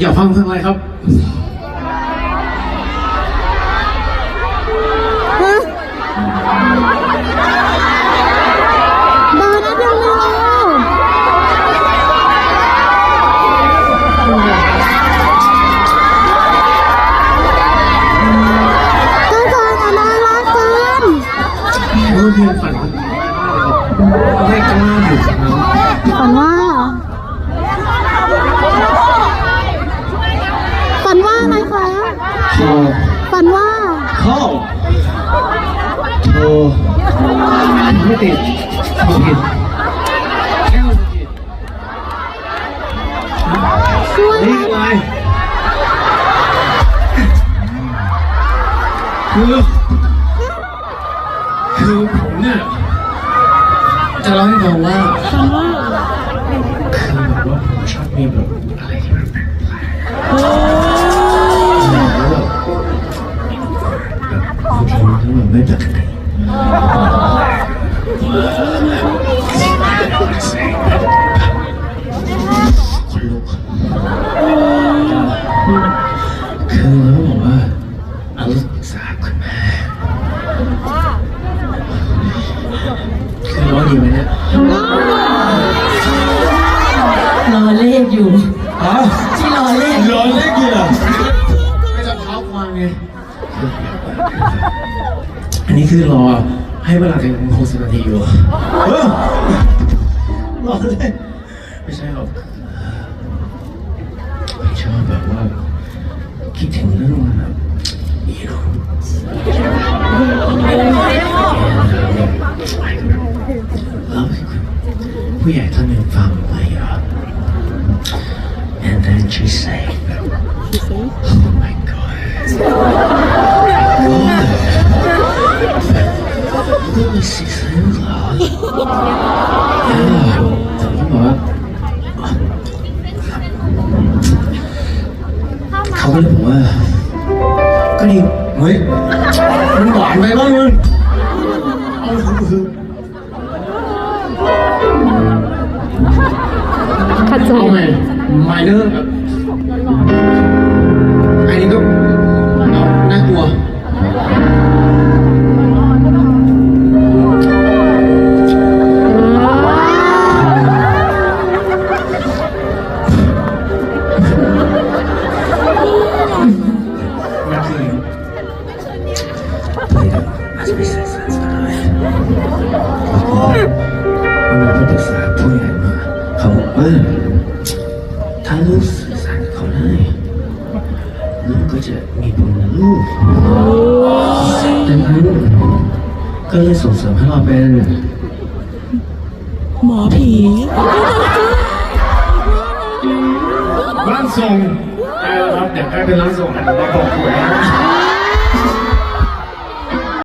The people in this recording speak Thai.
อยากฟังเพลงอะไรครับฮะบานัดยังไม่รู้ก็ฟังอะน่ารักเกินเออเพลงฝันของผมไม่กล้าอยู่นะ ฝันว่า ฝันว่าอะไรคะ พอ ฝันว่า เข้าโทร ไม่ติดโทรผิดแก้วผิดช่วยนี่อะไรคือคือผมเนี่ยจะเล่าให้ฟังว่าฝันว่าคือแบบว่าผมชอบมีแบบอะไรที่มันแปลกๆแล้วแบบแบบบางทีมันก็แบบไม่ปกติ คือแล้วบอกว่าเอาปรึกษาคุณแม่คือร้อนดีไหมเนี่ยรอเลขอยู่อ๋อที่รอเลขร้อนเล็กอยู่เหรอไม่จะเท้าความไงอันนี้คือรอ ให้เวลาถึงหกสิบนาทีอยู่เออรอเลยไม่ใช่หรอกไม่ชอบแบบว่า คิดถึงเรื่องมันแบบอีโรเราผู้ใหญ่ท่านหนึ่งฟังไปอะ and then she said oh my god Holy shit, rất là Đúng rồi. Không có lúc mà Có điều Nguyễn Mình gọi mày bao luôn Ôi không được Thật rồi mày nữa. has me since that's died. มันมาปรึกษาผู้ใหญ่มาเขาบอกว่า ถ้าลูกสื่สารกัเขาได้ลูกก็จะมีบุญนะลูกดังนั้ก็เลส่งเสริมให้เราเป็นหมอผี ร่างทรงใช่แล้วครับเดี๋ยวกลายเป็นร่างทรงนะเดี๋ยวาบอกหวนะ